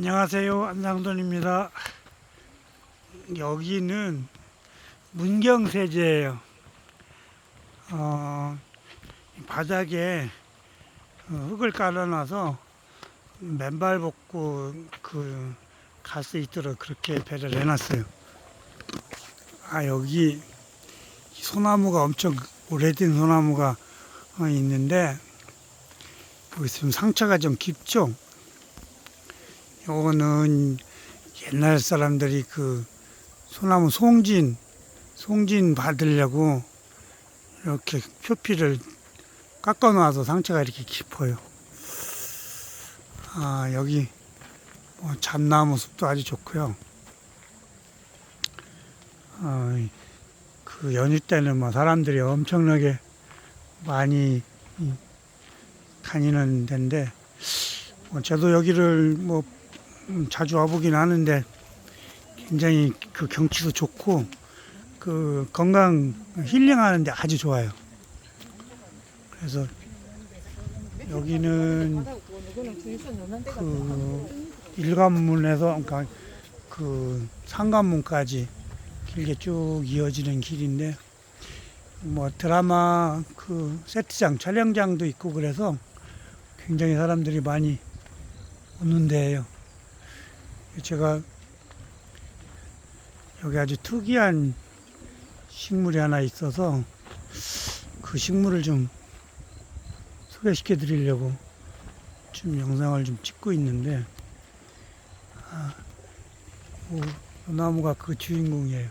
안녕하세요. 안상돈입니다. 여기는 문경세제예요. 어, 바닥에 어, 흙을 깔아놔서 맨발 벗고 그 갈 수 있도록 그렇게 배를 해놨어요. 아 여기 소나무가 엄청 오래된 소나무가 어, 있는데 여기 지금 상처가 좀 깊죠. 요거는 옛날 사람들이 그 소나무 송진, 송진 받으려고 이렇게 표피를 깎아 놔서 상처가 이렇게 깊어요. 아, 여기 뭐 잡나무 숲도 아주 좋고요. 어, 그 연휴 때는 뭐 사람들이 엄청나게 많이 이, 다니는 데인데, 뭐 저도 여기를 뭐 음, 자주 와보긴 하는데 굉장히 그 경치도 좋고 그 건강 힐링하는데 아주 좋아요. 그래서 여기는 그 일관문에서 그러니까 그 상관문까지 길게 쭉 이어지는 길인데 뭐 드라마 그 세트장 촬영장도 있고 그래서 굉장히 사람들이 많이 오는 데예요. 제가 여기 아주 특이한 식물이 하나 있어서 그 식물을 좀 소개시켜 드리려고 지금 영상을 좀 찍고 있는데 아, 뭐, 이 나무가 그 주인공이에요.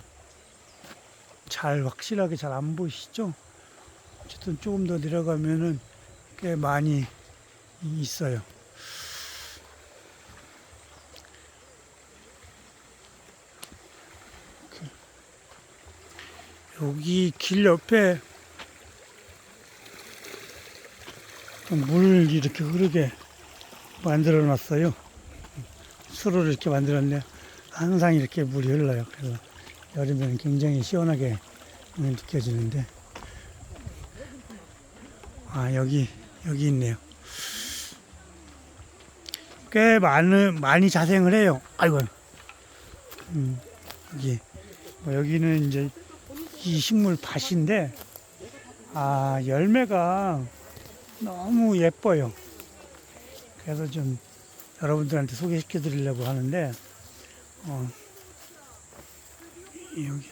잘 확실하게 잘 안 보이시죠? 어쨌든 조금 더 내려가면은 꽤 많이 있어요. 여기 길 옆에 물 이렇게 흐르게 만들어 놨어요. 수로를 이렇게 만들었는데 항상 이렇게 물이 흘러요. 그래서 여름에는 굉장히 시원하게 느껴지는데 아 여기 여기 있네요. 꽤 많은 많이 자생을 해요. 아이고 음, 여기 뭐 여기는 이제 이 식물 밭인데 아 열매가 너무 예뻐요. 그래서 좀 여러분들한테 소개시켜 드리려고 하는데 어, 여기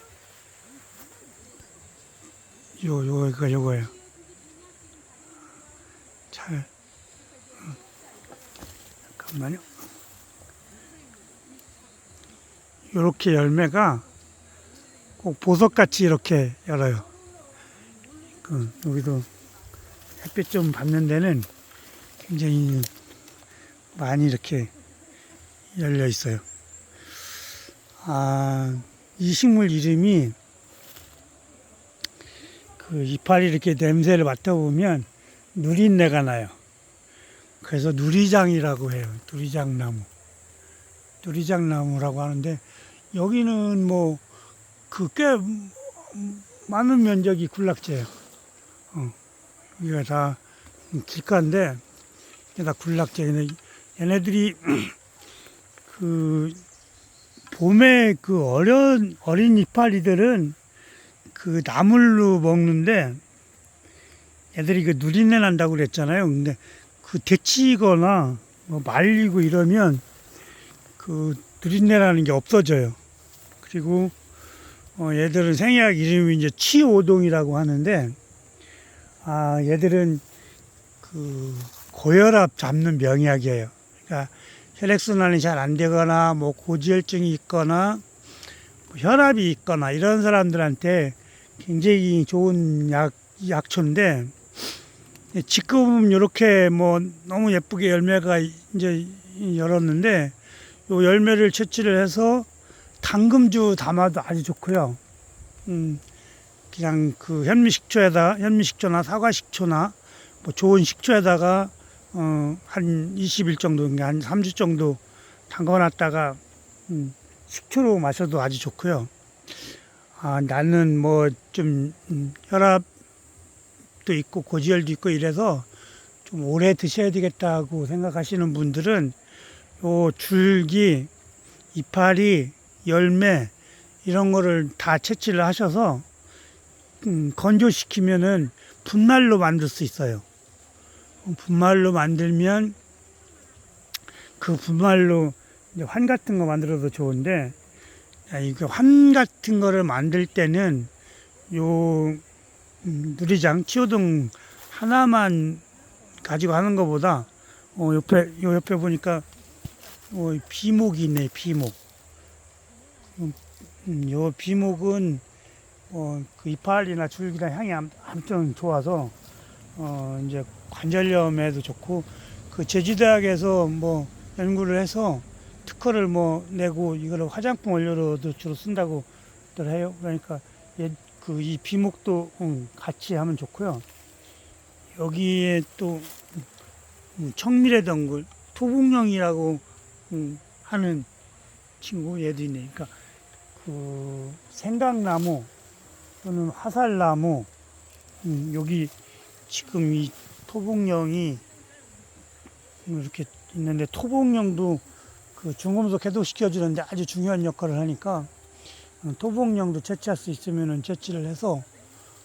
요 요거 요거예요. 잘 어, 잠깐만요. 요렇게 열매가 꼭 보석같이 이렇게 열어요. 그 여기도 햇빛 좀 받는 데는 굉장히 많이 이렇게 열려 있어요. 아, 이 식물 이름이 그 이파리 이렇게 냄새를 맡아보면 누린내가 나요. 그래서 누리장이라고 해요. 누리장 나무. 누리장 나무라고 하는데 여기는 뭐 그꽤 많은 면적이 군락지예요. 어, 여기가 다 길가인데 이게 다 군락지. 근데 얘네들이 그 봄에 그 어린 어린 이파리들은 그 나물로 먹는데 애들이 그 누린내 난다고 그랬잖아요. 근데 그 데치거나 뭐 말리고 이러면 그 누린내라는 게 없어져요. 그리고 어, 얘들은 생약 이름이 이제 치오동이라고 하는데 아 얘들은 그 고혈압 잡는 명약이에요. 그러니까 혈액순환이 잘 안 되거나 뭐 고지혈증이 있거나 뭐 혈압이 있거나 이런 사람들한테 굉장히 좋은 약 약초인데 지금 이렇게 뭐 너무 예쁘게 열매가 이제 열었는데 요 열매를 채취를 해서 당금주 담아도 아주 좋고요. 음, 그냥 그 현미식초에다 현미식초나 사과식초나 뭐 좋은 식초에다가 어, 한 20일 정도, 그러니까 한 3주 정도 담가놨다가 음, 식초로 마셔도 아주 좋고요. 아, 나는 뭐좀 음, 혈압도 있고 고지혈도 있고 이래서 좀 오래 드셔야 되겠다고 생각하시는 분들은 요 줄기, 이파리, 열매 이런 거를 다 채취를 하셔서 음, 건조시키면은 분말로 만들 수 있어요. 분말로 만들면 그 분말로 이제 환 같은 거 만들어도 좋은데 야, 이거 환 같은 거를 만들 때는 요 음, 누리장 치호등 하나만 가지고 하는 것보다 어, 옆에 요 옆에 보니까 어, 비목이 있네 비목. 음, 음, 요 비목은 어, 그 이파리나 줄기나 향이 암- 엄청 좋아서 어, 이제 관절염에도 좋고 그 제주대학에서 뭐 연구를 해서 특허를 뭐 내고 이거를 화장품 원료로도 주로 쓴다고 들 해요. 그러니까 그 이 비목도 음, 같이 하면 좋고요. 여기에 또 음, 청밀의 덩굴 토봉령이라고 음, 하는 친구 얘도 있네. 그러니까 그 생강나무 또는 화살나무 음, 여기 지금 이 토봉령이 이렇게 있는데 토봉령도 그 중금속 해독시켜 주는데 아주 중요한 역할을 하니까 어, 토봉령도 채취할 수 있으면은 채취를 해서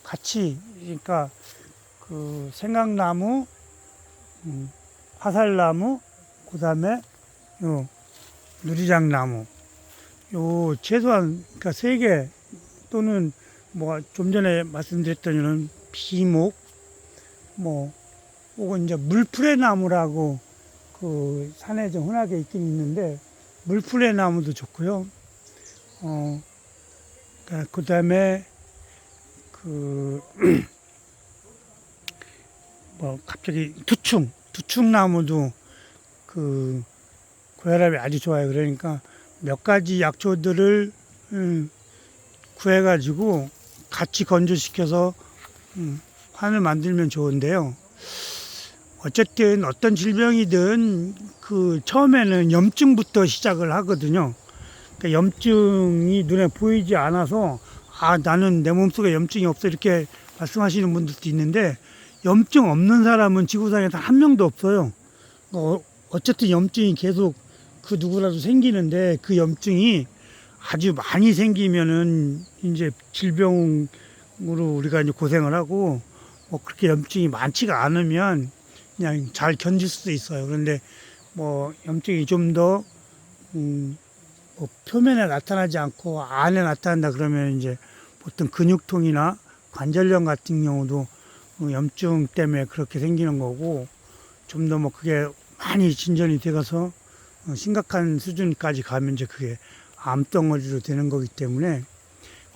같이 그러니까 그 생강나무 음, 화살나무 그다음에 요 누리장나무 요 최소한 그러니까 세 개 또는 뭐 좀 전에 말씀드렸던 이런 비목 뭐 혹은 이제 물풀의 나무라고 그 산에 좀 흔하게 있긴 있는데 물풀의 나무도 좋고요. 어, 그 다음에 그, 뭐, 갑자기 두충, 두충 나무도 그, 고혈압이 아주 좋아요. 그러니까 몇 가지 약초들을, 음, 구해가지고 같이 건조시켜서, 음, 환을 만들면 좋은데요. 어쨌든 어떤 질병이든 그 처음에는 염증부터 시작을 하거든요. 그러니까 염증이 눈에 보이지 않아서 아 나는 내 몸속에 염증이 없어 이렇게 말씀하시는 분들도 있는데 염증 없는 사람은 지구상에 단 한 명도 없어요. 어, 어쨌든 염증이 계속 그 누구라도 생기는데 그 염증이 아주 많이 생기면은 이제 질병으로 우리가 이제 고생을 하고 뭐 그렇게 염증이 많지가 않으면 그냥 잘 견딜 수도 있어요. 그런데 뭐 염증이 좀더 음, 뭐 표면에 나타나지 않고 안에 나타난다 그러면 이제 보통 근육통이나 관절염 같은 경우도 어, 염증 때문에 그렇게 생기는 거고 좀 더 뭐 그게 많이 진전이 돼가서 어, 심각한 수준까지 가면 이제 그게 암덩어리로 되는 거기 때문에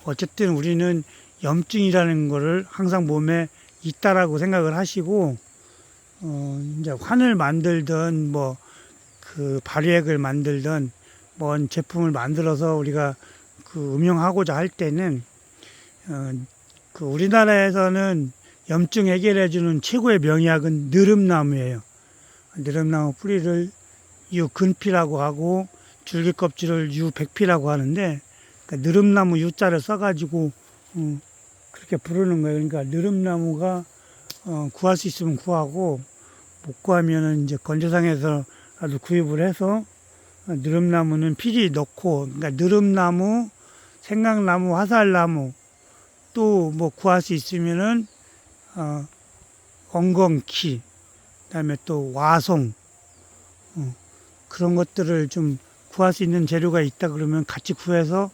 어쨌든 우리는 염증이라는 거를 항상 몸에 있다라고 생각을 하시고 어 이제 환을 만들든 뭐 그 발효액을 만들든 뭔 제품을 만들어서 우리가 그 음용하고자 할 때는 어 그 우리나라에서는 염증 해결해 주는 최고의 명약은 느릅나무예요. 느릅나무 뿌리를 유근피라고 하고 줄기 껍질을 유백피라고 하는데 그러니까 느릅나무 유자를 써가지고 음, 그렇게 부르는 거예요. 그러니까 느릅나무가 어, 구할 수 있으면 구하고 못 구하면은 이제 건조상에서라도 구입을 해서 어, 느릅나무는 필히 넣고 그러니까 느릅나무, 생강나무, 화살나무 또 뭐 구할 수 있으면은 어, 엉겅키 그다음에 또 와송 어, 그런 것들을 좀 구할 수 있는 재료가 있다 그러면 같이 구해서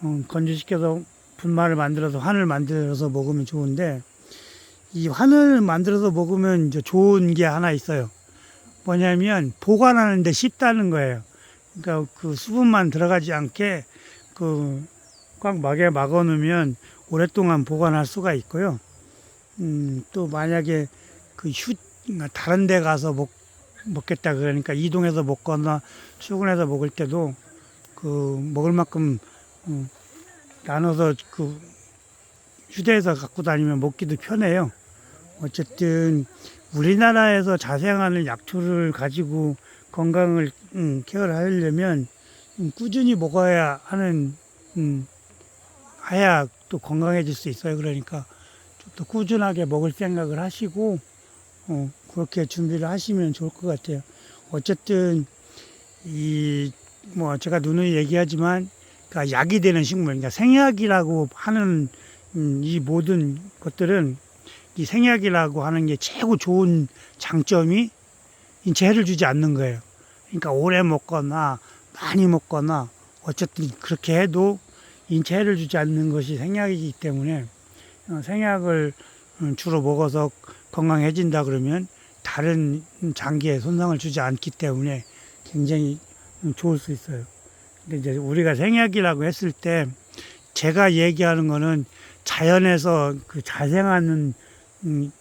어, 건조시켜서 분말을 만들어서 환을 만들어서 먹으면 좋은데 이 환을 만들어서 먹으면 이제 좋은 게 하나 있어요. 뭐냐면 보관하는데 쉽다는 거예요. 그러니까 그 수분만 들어가지 않게 그 꽉 막에 막아 놓으면 오랫동안 보관할 수가 있고요. 음, 또 만약에 그 휴, 다른 데 가서 먹, 먹겠다 그러니까 이동해서 먹거나 출근해서 먹을 때도 그 먹을 만큼 음, 나눠서 그 휴대해서 갖고 다니면 먹기도 편해요. 어쨌든 우리나라에서 자생하는 약초를 가지고 건강을 음, 케어를 하려면 음, 꾸준히 먹어야 하는 음, 해야 또 건강해질 수 있어요. 그러니까 좀 더 꾸준하게 먹을 생각을 하시고 어, 그렇게 준비를 하시면 좋을 것 같아요. 어쨌든 이 뭐 제가 누누이 얘기하지만 그러니까 약이 되는 식물, 그러니까 생약이라고 하는 음, 이 모든 것들은 이 생약이라고 하는 게 최고 좋은 장점이 인체 해를 주지 않는 거예요. 그러니까 오래 먹거나 많이 먹거나 어쨌든 그렇게 해도 인체 해를 주지 않는 것이 생약이기 때문에 어, 생약을 음, 주로 먹어서 건강해진다 그러면 다른 장기에 손상을 주지 않기 때문에 굉장히 음, 좋을 수 있어요. 근데 이제 우리가 생약이라고 했을 때 제가 얘기하는 거는 자연에서 그 자생하는 음,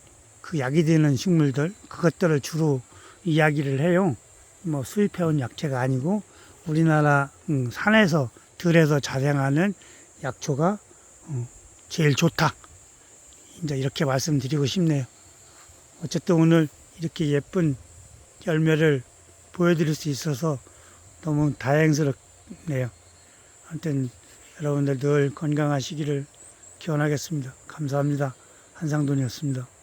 그 약이 되는 식물들 그것들을 주로 이야기를 해요. 뭐 수입해온 약재가 아니고 우리나라 음, 산에서 들에서 자생하는 약초가 어, 제일 좋다. 이제 이렇게 말씀드리고 싶네요. 어쨌든 오늘 이렇게 예쁜 열매를 보여드릴 수 있어서 너무 다행스럽네요. 아무튼 여러분들 늘 건강하시기를 기원하겠습니다. 감사합니다. 한상돈이었습니다.